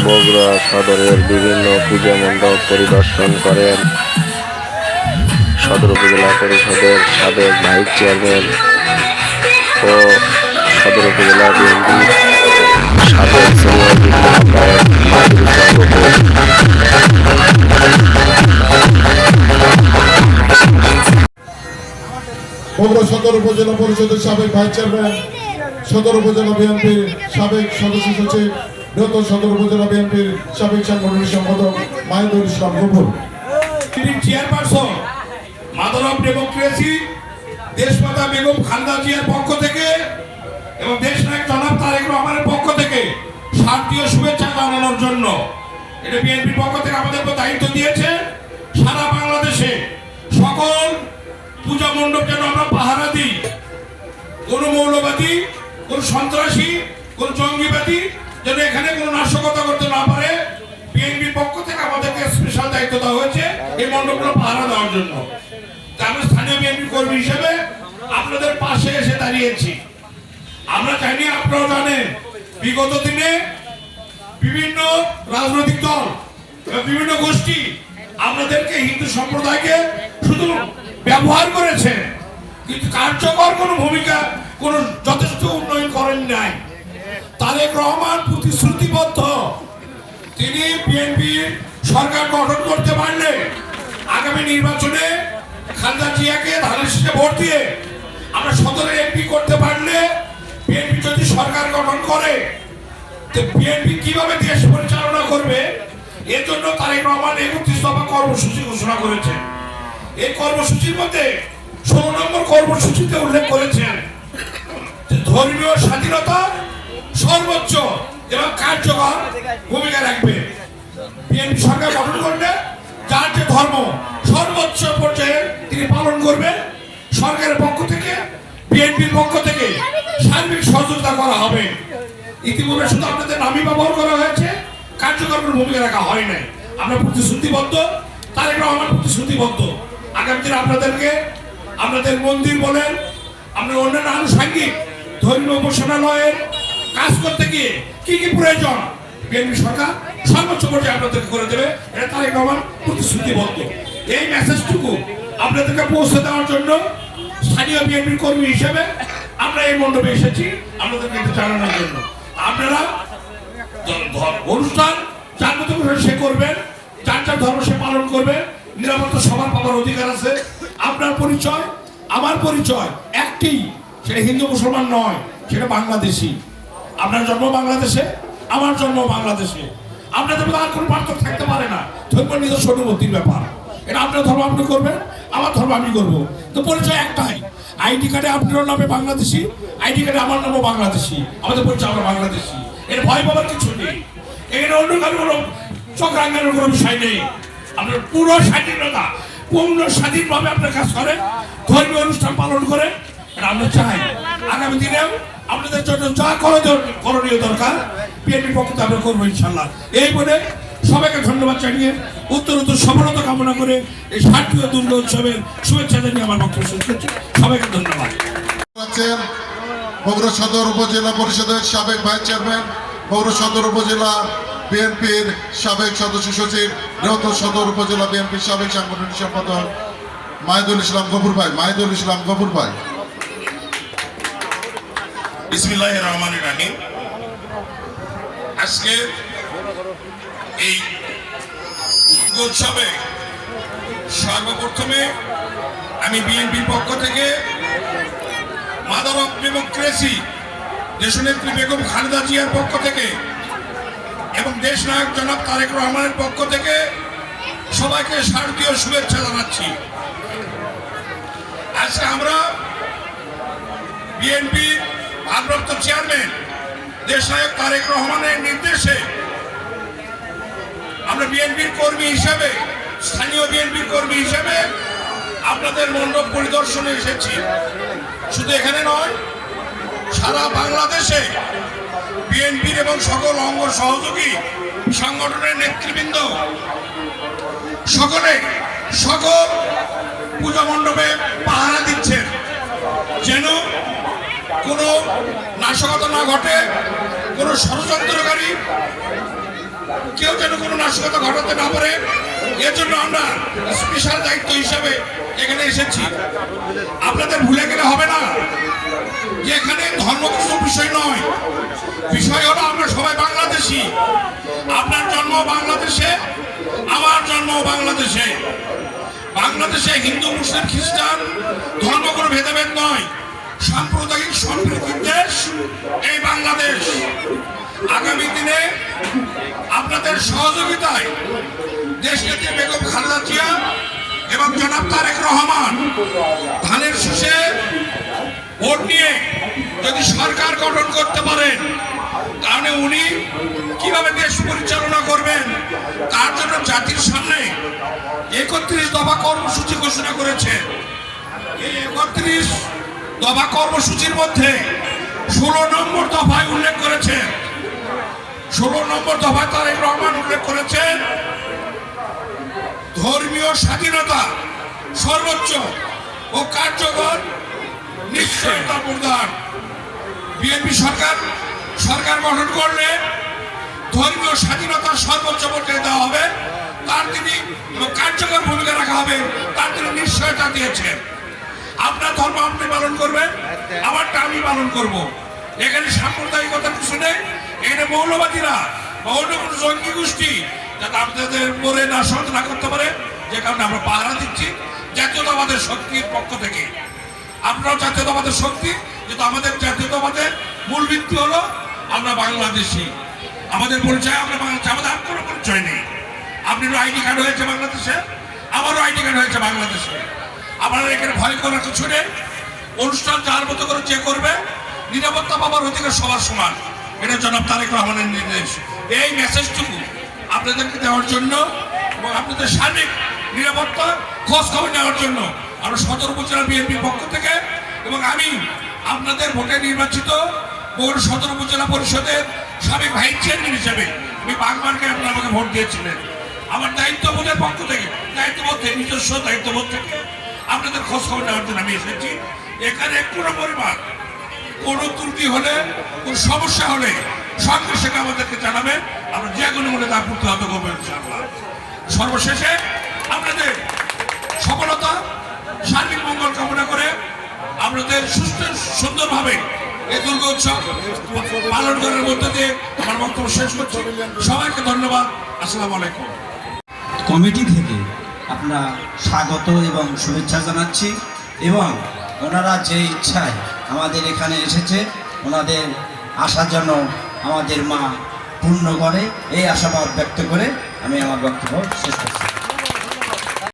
বগুড়া সদরের বিভিন্ন পূজা মণ্ডপ পরিদর্শন করেন সদর উপজেলা পরিষদের সাবেক ভাইস চেয়ারম্যান ও সদর উপজেলা বিএনপি সাবেক। বগুড়া সদর উপজেলা পরিষদের সাবেক ভাইস চেয়ারম্যান, সদর উপজেলা বিএনপির সাবেক সদস্য সচিব বৃহত্তর সদর উপজেলা বিএনপির সাবেক সাংগঠনিক সম্পাদক মাহিদুল ইসলাম বিএনপির চেয়ারপারসন মাদার অফ ডেমোক্রেসি দেশমাতা বেগম খালেদা জিয়ার পক্ষ থেকে এবং দেশ নায়ক জনাব তারেক রহমানের পক্ষ থেকে শান্তিও শুভেচ্ছা জানানোর জন্য এটা বিএনপির পক্ষ থেকে আমাদের দায়িত্ব দিয়েছে। সারা বাংলাদেশে সকল পূজা মণ্ডপ যেন আমরা পাহারা দিই। কোনো মৌলবাদী, কোন সন্ত্রাসী, কোন জঙ্গিবাদী যেন এখানে কোনো নাশকতা করতে না পারে বিএনপি পক্ষ থেকে আমাদেরকে স্পেশাল দায়িত্ব দেওয়া হয়েছে এই মণ্ডপগুলো পাহারা দেওয়ার জন্য। আমি স্থানীয় বিএনপি কর্মী হিসেবে আপনাদের পাশে এসে দাঁড়িয়েছি। আমরা জানি আপনারাও জানেন, বিগত দিনে বিভিন্ন রাজনৈতিক দল বিভিন্ন গোষ্ঠী আমাদেরকে হিন্দু সম্প্রদায়কে শুধু ব্যবহার করেছে, কিন্তু কার্যকর কোনো ভূমিকা কোনো যথেষ্ট উন্নয়ন করেন নাই। তারেক রহমান প্রতিশ্রুতিবদ্ধ। তিনি বিএনপির সরকার গঠন করতে পারলে আগামী নির্বাচনে খালেদা জিয়াকে ধানের শীষে ভোট দিয়ে আমরা সদরে এমপি করতে পারলে বিএনপি যদি সরকার গঠন করে, তো বিএনপি কীভাবে দেশ পরিচালনা করবে? এর জন্য তারেক রহমান একত্রিশ দফা কর্মসূচি ঘোষণা করেছেন। এই কর্মসূচির মধ্যে ষোলো নম্বর কর্মসূচিতে উল্লেখ করেছেন ধর্মীয় স্বাধীনতা সর্বোচ্চ এবং কার্যকর ভূমিকা রাখবে। বিএনপি সরকার গঠন করলে যার যে ধর্ম, সর্বোচ্চ পর্যায়ে তিনি পালন করবেন। সরকারের পক্ষ থেকে, বিএনপির পক্ষ থেকে সার্বিক সহযোগিতা করা হবে। ইতিপূর্বে শুধু আপনাদের নামই ব্যবহার করা হয়েছে, কার্যকর কোনো ভূমিকা রাখা হয় নাই। আমরা প্রতিশ্রুতিবদ্ধ, তারেক রহমান প্রতিশ্রুতিবদ্ধ। আগামী দিনে আপনাদেরকে, আপনাদের মন্দির বলেন, আপনার অন্যান্য আনুষঙ্গিক ধর্মীয় উপাসনালয়ের কাজ করতে গিয়ে কি কি প্রয়োজন? বিএনপি সরকার সর্বোচ্চ পর্যায়ে আপনাদেরকে করে দেবে। এটা তারেক রহমান প্রতিশ্রুতিবদ্ধ। এই মেসেজটুকু আপনাদেরকে পৌঁছে দেওয়ার জন্য স্থানীয় বিএনপির কর্মী হিসেবে আমরা এই মণ্ডপে এসেছি আপনাদেরকে এটা জানানোর জন্য। আপনারা অনুষ্ঠান, যার মতো সে করবেন, যার যার ধর্ম সে পালন করবে, নিরাপত্তা সবার পাওয়ার অধিকার আছে। আপনার পরিচয়, আমার পরিচয় একটি, সেটা হিন্দু মুসলমান নয়, সেটা বাংলাদেশি। আপনার জন্ম বাংলাদেশে, আমার জন্ম বাংলাদেশে। আপনাদের মধ্যে আর কোনো পার্থক্য থাকতে পারে না। ধর্ম নিজস্ব অনুমতির ব্যাপার। এটা আপনার ধর্ম আপনি করবেন, আমার ধর্ম আমি করব। তো পরিচয় একটাই, আইডি কার্ডে আপনার নামে বাংলাদেশি, আইডি কার্ডে আমার নামও বাংলাদেশি, আমাদের পরিচয় আমরা বাংলাদেশি। এর ভয় পাবার কিছু নেই। এখানে অন্য কারও কোনো চক্রাঙ্গের কোনো বিষয় নেই। আপনার পুরো স্বাধীনতা, পূর্ণ স্বাধীনভাবে আপনার কাজ করেন ধর্মীয় অনুষ্ঠান পালন করে। এটা আমরা চাই। আগামী দিনেও আপনাদের জন্য যা করে করণীয় দরকার বিএনপির পক্ষ থেকে আমরা করব ইনশাল্লাহ এই বলে সবাইকে ধন্যবাদ জানিয়ে উত্তর সফলতা কামনা করে এই ষাটীয় দুর্গা উৎসবের শুভেচ্ছা জানিয়ে আমার বক্তব্য শেষ করছি। সবাইকে ধন্যবাদ। বগুড়া সদর উপজেলা পরিষদের সাবেক ভাইস চেয়ারম্যান, বগুড়া সদর উপজেলা বিএনপির সাবেক সদস্য সচিব বৃহত্তর সদর উপজেলা বিএনপির সাবেক সাংগঠনিক সম্পাদক মাহিদুল ইসলাম গফুর ভাই, মাহিদুল ইসলাম গফুর ভাই। বিসমিল্লাহ রহমান রাহিম। আজকে এই উৎসবে সর্বপ্রথমে আমি বিএনপির পক্ষ থেকে মাদার অফ ডেমোক্রেসি, দেশনেত্রী বেগম খালেদা জিয়ার পক্ষ থেকে এবং দেশ নায়ক জনাব তারেক রহমানের পক্ষ থেকে সবাইকে শারদীয় শুভেচ্ছা জানাচ্ছি। আজকে আমরা বিএনপির ভারপ্রাপ্ত চেয়ারম্যান দেশ নায়ক তারেক রহমানের নির্দেশে আমরা বিএনপির কর্মী হিসেবে, স্থানীয় বিএনপির কর্মী হিসেবে আপনাদের মণ্ডপ পরিদর্শনে এসেছি। শুধু এখানে নয়, সারা বাংলাদেশে বিএনপির এবং সকল অঙ্গ সহযোগী সংগঠনের নেতৃবৃন্দ সকলে সকল পূজা মণ্ডপে পাহারা দিচ্ছেন। যেন কোনো নাশকতা না ঘটে, কোনো ষড়যন্ত্রকারী কেউ যেন কোনো নাশকতা ঘটাতে না পারে, এর জন্য আমরা স্পেশাল দায়িত্ব হিসাবে এখানে এসেছি। আপনাদের ভুলে গেলে হবে না যে এখানে ধর্ম কোনো বিষয় নয়। বিষয় হলো আমরা সবাই বাংলাদেশি। আপনার জন্ম বাংলাদেশে, আমার জন্ম বাংলাদেশে। বাংলাদেশে হিন্দু, মুসলিম, খ্রিস্টান ধর্ম কোনো ভেদাভেদ নয়। সাম্প্রদায়িক সম্প্রীতির দেশ এই বাংলাদেশ। আগামী দিনে আপনাদের সহযোগিতায় দেশনেত্রী বেগম খালেদা জিয়া এবং জনাব তারেক রহমান ধানের শীষে ভোট নিয়ে যদি সরকার গঠন করতে পারেন, তাহলে উনি কীভাবে দেশ পরিচালনা করবেন, তার জন্য জাতির সামনে একত্রিশ দফা কর্মসূচি ঘোষণা করেছে। এই একত্রিশ দফা কর্মসূচির মধ্যে ষোলো নম্বর দফায় উল্লেখ করেছে। ষোলো নম্বর দফায় তারেক রহমান উল্লেখ করেছেন, ধর্মীয় স্বাধীনতা সর্বোচ্চ ও কার্যকর নিশ্চয়তা প্রদান। বিএনপি সরকার সরকার গঠন করলে ধর্মীয় স্বাধীনতা সর্বোচ্চ পর্যায়ে দেওয়া হবে। তার তিনি কার্যকর ভূমিকা রাখা হবে, তার তিনি নিশ্চয়তা দিয়েছেন। আপনার ধর্ম আপনি পালন করবেন, আমারটা আমি পালন করব। এখানে সাম্প্রদায়িকতা কিছু নেই, এখানে মৌলবাদীরা অন্য কোনো জঙ্গি গোষ্ঠী যাতে আপনাদের উপরে না সন্দেহ না করতে পারে, যে কারণে আমরা পাহারা দিচ্ছি। জাতীয়তাবাদের শক্তির পক্ষ থেকে। আমরাও জাতীয়তাবাদের শক্তি কিন্তু আমাদের জাতীয়তাবাদের মূল ভিত্তি হলো আমরা বাংলাদেশি। আমাদের পরিচয়, আমরা বাংলাদেশ, আমাদের আর কোনো পরিচয় নেই। আপনারও আইডি কার্ড হয়েছে বাংলাদেশে, আমারও আইডি কার্ড হয়েছে বাংলাদেশে। আপনারা এখানে ভয় করার কিছু নেই। অনুষ্ঠান যার মতো করে যে করবে, নিরাপত্তা পাবার অধিকার সবার সমান। এটা জনাব তারেক রহমানের নির্দেশ। এই মেসেজটুকু আপনাদেরকে দেওয়ার জন্য এবং আপনাদের সার্বিক নিরাপত্তা খোঁজ খবর নেওয়ার জন্য আমরা সদর উপজেলা বিএনপির পক্ষ থেকে এবং আমি আপনাদের ভোটে নির্বাচিত বগুড়া সদর উপজেলা পরিষদের সাবেক ভাইস চেয়ারম্যান হিসেবে আমি বাগমানকে আপনারা আমাকে ভোট দিয়েছিলেন। আমার দায়িত্ববোধের পক্ষ থেকে, দায়িত্ববোধ, নিজস্ব দায়িত্ববোধ থেকে। আপনাদের খোঁজ খবর নেওয়ার জন্য আমি এসেছি। এখানে কোনো পরিমাণ, কোনো ত্রুটি হলে, কোনো সমস্যা হলে সঙ্গে সঙ্গে আমাদেরকে জানাবেন আমরা যে কোনো মনে তা করতে হবে করব ইনশাআল্লাহ। সর্বশেষে আপনাদের সফলতা, সার্বিক মঙ্গল কামনা করে আপনাদের সুস্থ, সুন্দরভাবে এই দুর্গা উৎসব পালন করার মধ্যে দিয়ে আমার বক্তব্য শেষ করছি। সবাইকে ধন্যবাদ। আসসালামু আলাইকুম। কমিটি আমরা স্বাগত এবং শুভেচ্ছা জানাচ্ছি এবং ওনারা যে ইচ্ছায় আমাদের এখানে এসেছে, ওনাদের আশা যেন আমাদের মা পূর্ণ করে, এই আশাবাদ ব্যক্ত করে আমি আমার বক্তব্য শেষ করছি।